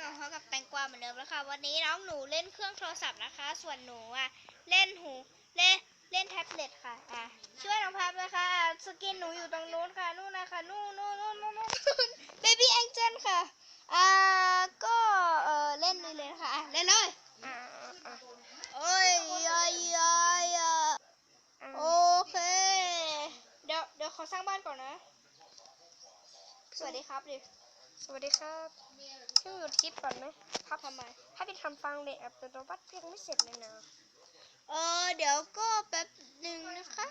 กับเขากับแตงกวาเหมือนเดิมแล้วค่ะ วันนี้น้องหนูเล่นเครื่องโทรศัพท์นะคะ ส่วนหนูอะเล่นหูเล่นเล่นแท็บเล็ตค่ะอะช่วยน้องพับเลยค่ะ สกินหนูอยู่ตรงนู้นค่ะนู่นนะคะนู่นนู่นนู่นนู่นนู่นเบบี้แองเจิลค่ะอ่าก็เออเล่นเลยเลยค่ะเล่นเลยอ่าอ่าโอ้ยยายยยโอเคเดี๋ยวเดี๋ยวขอสร้างบ้านก่อนนะ สวัสดีครับดิ สวัสดีครับช่วยหยุดคลิปก่อนไหมครับทำไมถ้าไปทำฟังเด็กอัตโนมัติเพียงไม่เสร็จเลยนะเออเดี๋ยวก็แป๊บหนึ่งนะคะ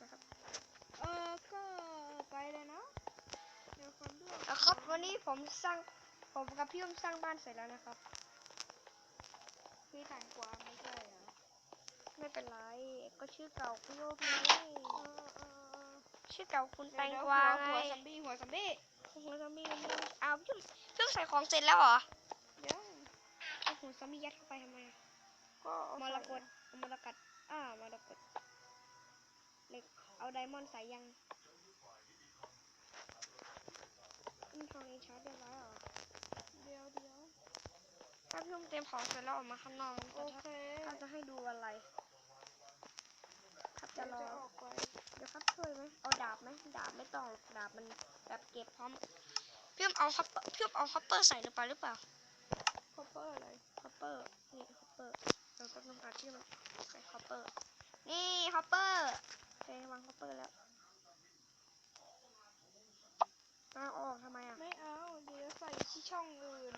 นะครับเออก็ไปเลยนะเดี๋ยวคนด้วยแล้วครับวันนี้ผมสร้างผมกับพี่อุ้มสร้างบ้านเสร็จแล้วนะครับพี่แตงกวาไม่ใช่เหรอไม่เป็นไรก็ชื่อเก่าพี่อุ้มไงเออเออเออชื่อเก่าคุณแตเดี๋งยวกวาหัไงหัวซัมบี้หัวซัมบี้ หัวซอมบี้นี่อ้าวพี่อุ้มพี่อุ้มใส่ของเสร็จแล้วเหรอเดี๋ยวเอาหัวซอมบี้ยัดเข้าไปทำไมอะก็มรกตมรกตอ่ามรกตเหล็กเอาไดมอนด์ใส่ยังมีทองอีชาร์ดเรียบร้อยเหรอเดี๋ยวเดี๋ยวถ้าพี่อุ้มเตรียมของเสร็จแล้วออกมาข้างนอกโอจะเคถ้าจะให้ดูอะไรครับจะเดี๋ยวรอ จะออกไป เดี๋ยวครับช่วยไหมเอาดาบไหมดาบไม่ต้องหรอกดาบมันแบบเก็บพร้อมพี่อุ้มเอาฮอปเปอร์พี่อุ้มเอาฮอปเปอร์ใส่ลงไปหรือเปล่าคอปเปอร์อะไรฮอปเปอร์นี่ฮอปเปอร์เราต้องทำการที่มันใส่ฮอปเปอร์นี่ฮอปเปอร์โอเควางฮอปเปอร์แล้วเอาออกทำไมอะไม่เอาเดี๋ยวใส่ที่ช่องอื่น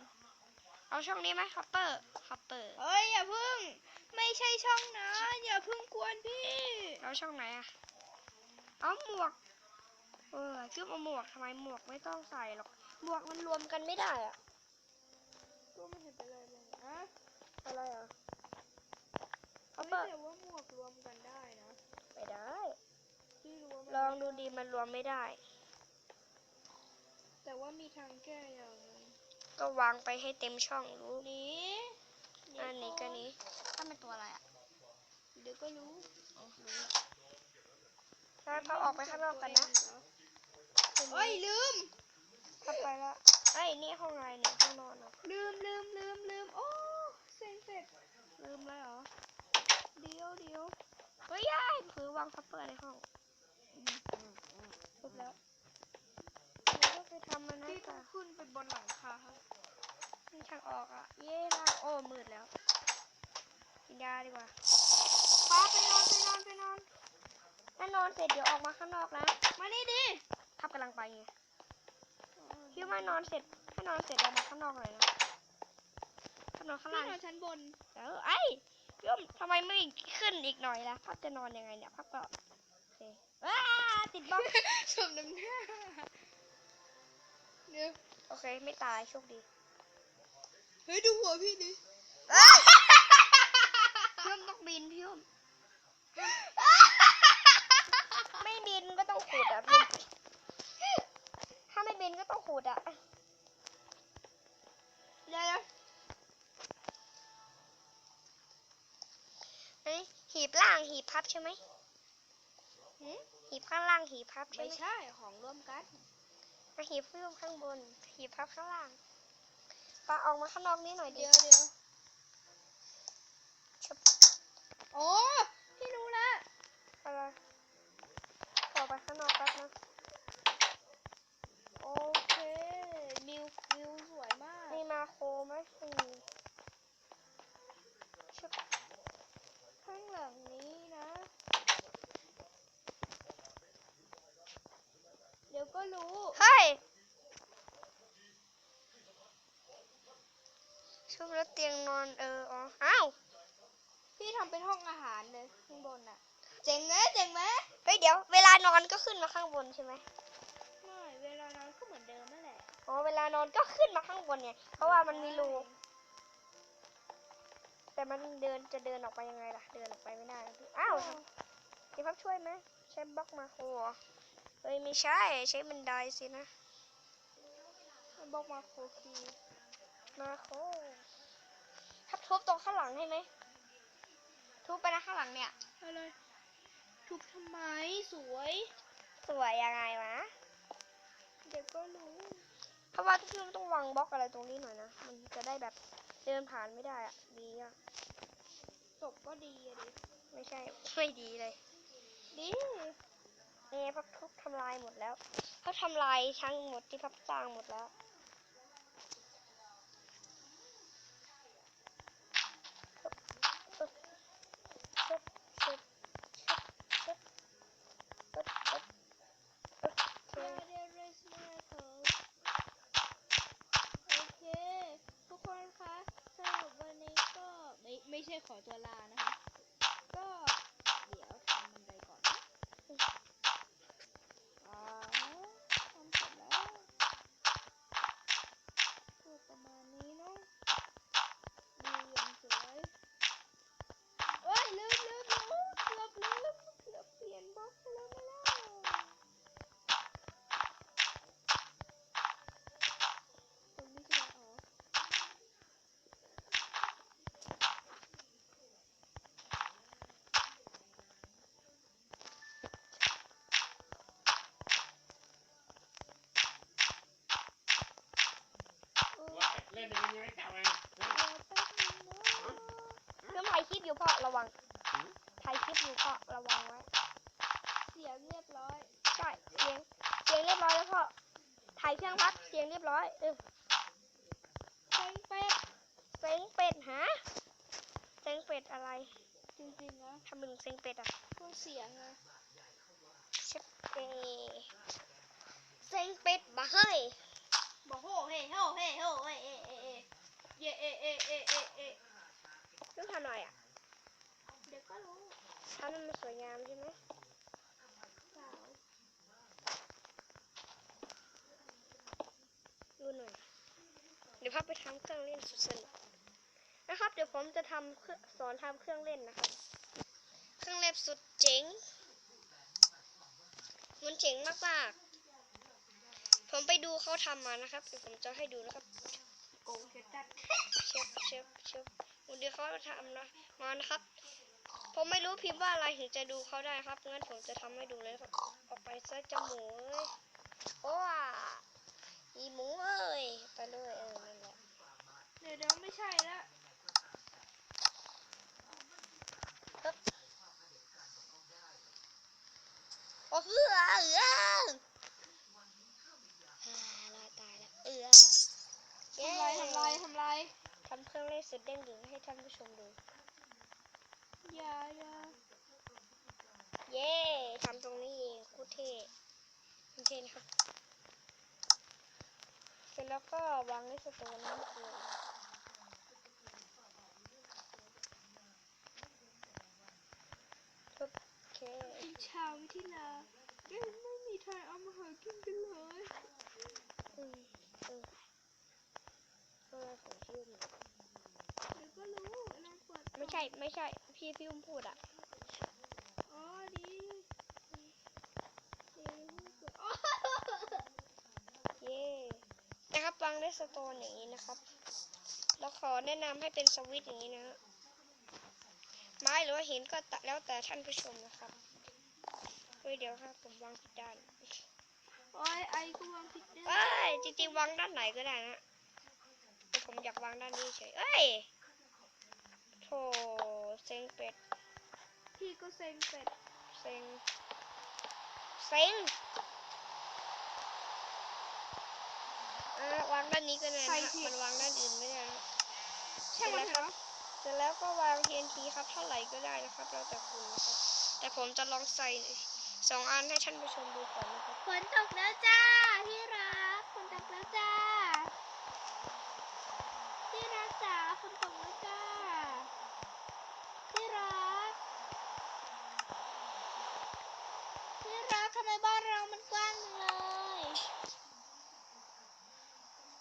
เอาช่องนี้ไหมฮอปเปอร์ฮอปเปอร์เฮ้ยอย่าพึ่ง ไม่ใช่ช่องนะอย่าพึ่งกวนพี่แล้วช่องไหนอะ เอาหมวก เออพี่อุ้มเอาหมวกทำไมหมวกไม่ต้องใส่หรอก หมวกมันรวมกันไม่ได้อะก็ไม่เห็นเป็นไรเลยอะอะไรอะฮเฮ้อยปเปอร์แต่ว่าหมวกรวมกันได้นะไม่ได้พี่รู้ว่ามันลองดูดีมันรวมไม่ได้ แต่ว่ามีทางแก้อย่างหนึงก็วางไปให้เต็มช่องรู้หนีอันนี้ก็นี้ถ้าเป็นตัวอะไรอะเดี๋ยวก็รู้ แล้วเขาออกไปข้างนอกกันนะเฮ้ยลืมเข้าไปแล้วไอ้ยนี่ห้องอะไรเนี่ยห้องนอนเหรอลืมลืมลืมลืมโอ้เซ็งเสร็จลืมแล้วเหรอเดี๋ยวเดี๋ยวเฮ้ยยายคือวางคัพเปอร์ในห้องถูกแล้วเราก็ไปทำมันนะพี่ต้อจ้ะงขึ้นไปบนหลังคามีทางออกอะ เย้ล่างโอ้มืดแล้วกินยาดีกว่าป้าไปนอนไปนอนไปนอน ถ้านอนเสร็จเดี๋ยวออกมาข้างนอกนะมานี่ดิทับกำลังไปไงพี่ว่านอนเสร็จถ้านอนเสร็จออกมาข้างนอกหน่อยนะถ้านอนข้างพี่ล่างนอนชั้นบนเออไอ้พี่อมทำไมไม่ขึ้นอีกหน่อยล่ะพับจะนอนยังไงเนี่ยพับก็โอเคว้าติดบล็อกสมน้ำหน้าเดี๋ยวโอเคไม่ตายโชคดีเฮ้ยดูหัวพี่ดิพี่อมต้องบินพี่อมไม่ บล่างหีบพับใช่ไหมหืมหีบข้างล่างหีบพับใช่ไม่ไหมใช่ของร่วมกันมาหีบพี่อมข้างบน หีบพับข้างล่างปาออกมาข้างนอกนี้หน่อยดิเดี๋ยวเดี๋ยว ชุบ โอ้พี่รู้แล้ว อะไรออกไปข้างนอกแป๊บนะ โอเควิววิวสวยมาก มีมาโครไหมไม่มีชุบ ข้างหลังนี้นะ เดี๋ยวก็รู้ เฮ้ย ชุบแล้วเตียงนอนเอออ๋ออ้าวพี่ทำเป็นห้องอาหารเลยข้างบนน่ะ เจ๋งไหมเจ๋งไหมเฮ้ยเดี๋ยวเวลานอนก็ขึ้นมาข้างบนใช่ไหมไม่เวลานอนก็เหมือนเดิมนั่นแหละอ๋อเวลานอนก็ขึ้นมาข้างบนไงเพราะว่ามันมีรูแต่มันเดินจะเดินออกไปยังไงล่ะ เดินออกไปไม่ได้นะพี่อ้าวพี่พับช่วยไหมใช้บล็อกมาโครเหรอเฮ้ยไม่ใช่ใช้บันไดสินะมันบอกมาโคคี มาโคทับทุบตรงข้างหลังให้ไหม ทุบไปนะข้างหลังเนี่ยอะไรทุบทำไมสวย สวยยังไงวะ เดี๋ยวก็รู้เพราะว่าทุกทีมันต้องวางบล็อกอะไรตรงนี้หน่อยนะ มันจะได้แบบเดินผ่านไม่ได้อะดีอะศพก็ดีอะดิ ไม่ใช่ไม่ดีเลย ดีนี่พับทุบทำลายหมดแล้วเขาทำลายทั้งหมดที่พับสร้างหมดแล้ว เดี๋ยวเดี๋ยวเรสมาเถอะโอเค ทุกคนคะสำหรับวันนี้ก็ ไม่ใช่ขอตัวลานะคะ ก็เดี๋ยวทำบันไดก่อนนะอ่าทำเสร็จแล้วก็ประมาณนี้เนาะดีอย่างสวยโอ้ยลืมลืมลืมเกือบลืมเกือบเปลี่ยนบล็อกแล้วมาแล้ว ตรงนี้ใช่ไหมอ๋อ ว่าเล่นอย่างนี้ไม่จับเอง เดี๋ยวแป๊บนึงนะ เรื่ องถ่ายคลิปอยู่พ่อระวังถ่ายคลิปอยู่พ่อระวังไว้เสียงเรียบร้อยใช่เสียงเสียงเรียบร้อยแล้วพ่อถ่ายเครื่องพักเสียงเรียบร้อยเออเซ็งเป็ดเซ็งเป็ดฮะเซ็งเป็ดอะไร จริงๆนะทำเป็นเซ็งเป็ดอะก็เสียงไงเช็ดเอเซ็งเป็ดบ่เฮ้ยบอกโหเฮ้โหเฮ้โหเฮ้เอเอเอเยเอเอเอเอเอต้องทำหน่อยอะเดี๋ยวก็ รู้ทำให้มันสวยงามใช่ไหมสาวดูหน่อย เดี๋ยวพับไปทำเครื่องเล่นสุดสนุกนะครับ เดี๋ยวผมจะทำเครื่องสอนทำเครื่องเล่นนะครับ เครื่องเล่นสุดเจ๋ง มันเจ๋งมากๆ ผมไปดูเขาทำมานะครับเดี๋ยวผมจะให้ดูนะครับโกงจะจัดเชฟเชฟเชฟวันนี้เขาทำนะมานะครับ ผมไม่รู้พิมพ์ว่าอะไรถึงจะดูเขาได้ครับ งั้นผมจะทำให้ดูเลยครับ ออกไปซะจมูกเอ้ยโอ้อะอีหมูเอ้ย ไปเลยเออ นั่นแหละ เดี๋ยวเดี๋ยวไม่ใช่ละโอ้เหือเอือฮ่าลอยตายแล้วเอือทำลายทำลายทำลายทำเครื่องเล่นสุดเด้งดึงให้ท่านผู้ชมดู อย่าอย่าเย้ทำตรงนี้เองโคตรเท่โคตรเท่นะครับเสร็จแล้วก็วางในสตนนั่นเองโอเคชาวิทิลาเอ้ยไม่มีทางเอามาหากินกันเลยอืมเออก็เลยของชื่นเดี๋ยวก็รู้ไม่ใช่ ไม่ใช่ พี่พี่อุ้มพูดอะ อ๋อดีดีเปิดอ๋อเย่นะครับวางในสโตนอย่างนี้นะครับแล้วขอแนะนำให้เป็นสวิตช์อย่างนี้นะฮะไม้หรือว่าหินก็ตะแล้วแต่ท่านผู้ชมนะครับเฮ้ยเดี๋ยวครับผมวางผิดด้านโอ้ยไอ้กูวางผิดเด้อเอ้ยจริงๆวางด้านไหนก็ได้นะแต่ผมอยากวางด้านนี้เฉยเอ้ยโธ่ เซ็งเป็ด พี่ก็เซ็งเป็ด เซ็ง เซ็งอะวางด้านนี้ก็ได้นะฮะมันวางด้านอื่นไม่ได้นะใช่ไหมครับเสร็จแล้วก็วาง TNT ครับเท่าไหร่ก็ได้นะครับแล้วแต่คุณนะครับ แต่ผมจะลองใส่สองอันให้ท่านผู้ชมดูก่อนนะครับฝนตกแล้วจ้าที่รักฝนตกแล้วจ้าที่รักจ๋าฝนตกแล้วจ้าที่รักที่รักทำไมบ้านเรามันกว้างจังเลย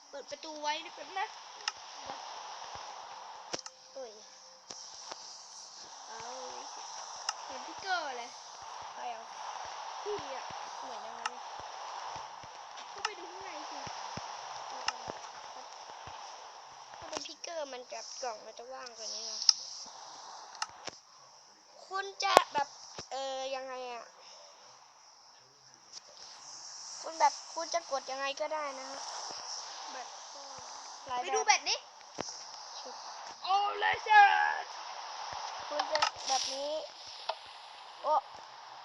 เปิดประตูไว้นะเป็นนะอุ้ยเอาเหมือนพี่เกอร์เลยใครเอาพี่อะเหมือนยังไงก็ไปดูข้างในสิถ้าเป็นพิกเกอร์มันแบบกล่องมันจะว่างกว่านี้นะคุณจะแบบเออยังไงอะคุณแบบคุณจะกดยังไงก็ได้นะฮะหลาย ไปแบดูบแบตดิโอ้เลเซอร์คุณจะแบบนี้ โอ้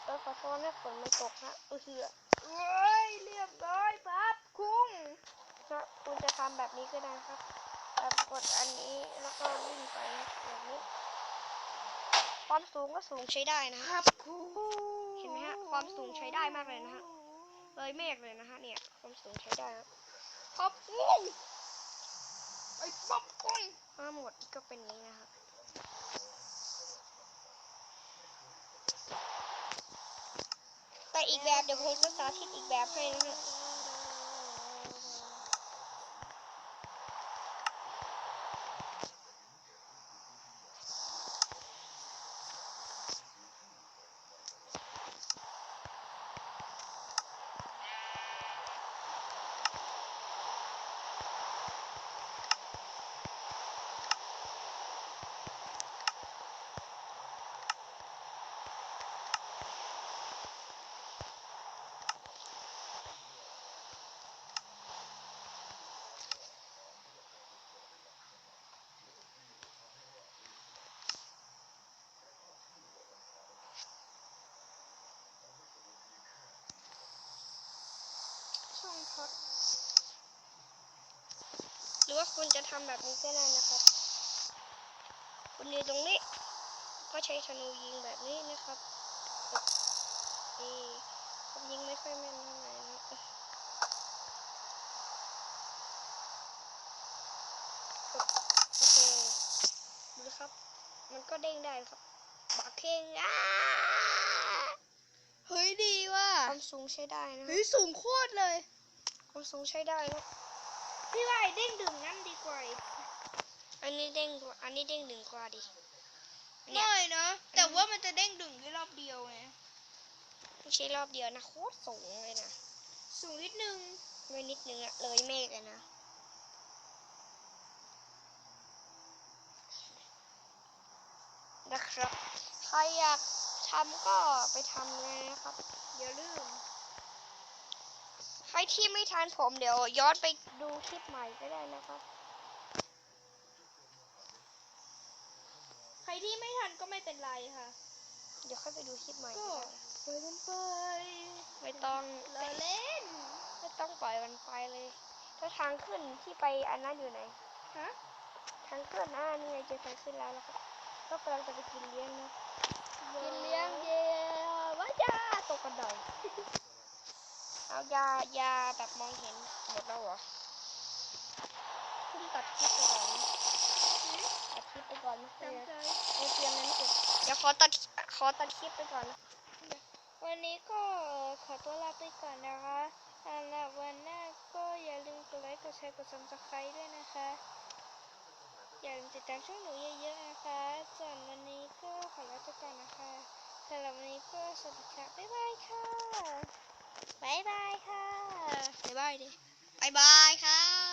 เออขอโทษให้ฝนมันตกนะเออเหือเอ้ยเรียบร้อยปั๊บคุ้งนะคุณจะทำแบบนี้ก็ได้ครับแบบกดอันนี้แล้วก็วิ่งไปแบบนี้ ความสูงก็สูงใช้ได้นะคฮะรับคุ้งเห็นไหมฮะความสูงใช้ได้มากเลยนะฮะเลยเมฆเลยนะฮะเนี่ยความสูงใช้ได้ครับปั๊บคุ้ง ไอ้ป๊อปคุ้งถ้าหมดก็เป็นนี้นะครับแต่อีกแบบเดี๋ยวผมจะสาธิตอีกแบบให้นะฮะ ช่องพักหรือว่าคุณจะทำแบบนี้ก็ได้นะครับ คุณยืนตรงนี้ ก็ใช้ธนูยิงแบบนี้นะครับนี่ผมยิงไม่ค่อยแม่นเท่าไหร่นะโอเคดูครับ มันก็เด้งได้ครับบักเข่งอะเฮ้ยดีว่ะความสูงใช้ได้นะเฮ้ยสูงโคตรเลย ความสูงใช้ได้นะพี่ว่าไอ้เด้งดึงนั่นดีกว่าอีกอันนี้เด้งกว่าอันนี้เด้งหนึ่งกว่าดิเนี่ยไม่นะ แต่ว่ามันจะเด้งดึงได้รอบเดียวไงไม่ใช่รอบเดียวนะโคตรสูงเลยนะสูงนิดนึงไม่นิดนึงอะเลยเมฆเลยนะนะครับ ใครอยากทำก็ไปทำเลยนะครับอย่าลืมใคร ที่ไม่ทันผมเดี๋ยวย้อนไปดูคลิปใหม่ก็ได้นะครับ ใครที่ไม่ทันก็ไม่เป็นไรค่ะ เดี๋ยวค่อยไปดูคลิปใหม่ก็ก็ได้ไปกันไปไม่ต้องเราเล่น ไม่ต้องปล่อยมันไปเลยถ้าทางขึ้นที่ไปอันนั้นอยู่ไหน ฮะ ทางขึ้นอ่านี่ไงเจอทางขึ้นแล้วแล้วครับก็กำลังจะไปกินเลี้ยงนะ กินเลี้ยงเย่ว่าจ้าตกกระได เอายายาแบบมองเห็นหมดแล้วเหรอคุณตัดคลิปไปก่อนนะตัดคลิปไปก่อนนะจำใจโอเตรียมนั้นเสร็จเดี๋ยวขอตัดขอตัดคลิปไปก่อนนะวันนี้ก็ขอตัวลาไปก่อนนะคะสำหรับวันหน้าก็อย่าลืมกดไลค์กดแชร์กด subscribe ด้วยนะคะอย่าลืมติดตามช่องหนูเยอะๆนะคะ ส่วนวันนี้ก็ขอลาไปก่อนนะคะสำหรับวันนี้ก็สวัสดีค่ะบ๊ายบายค่ะ บายบายค่ะบายบายดิบายบายค่ะ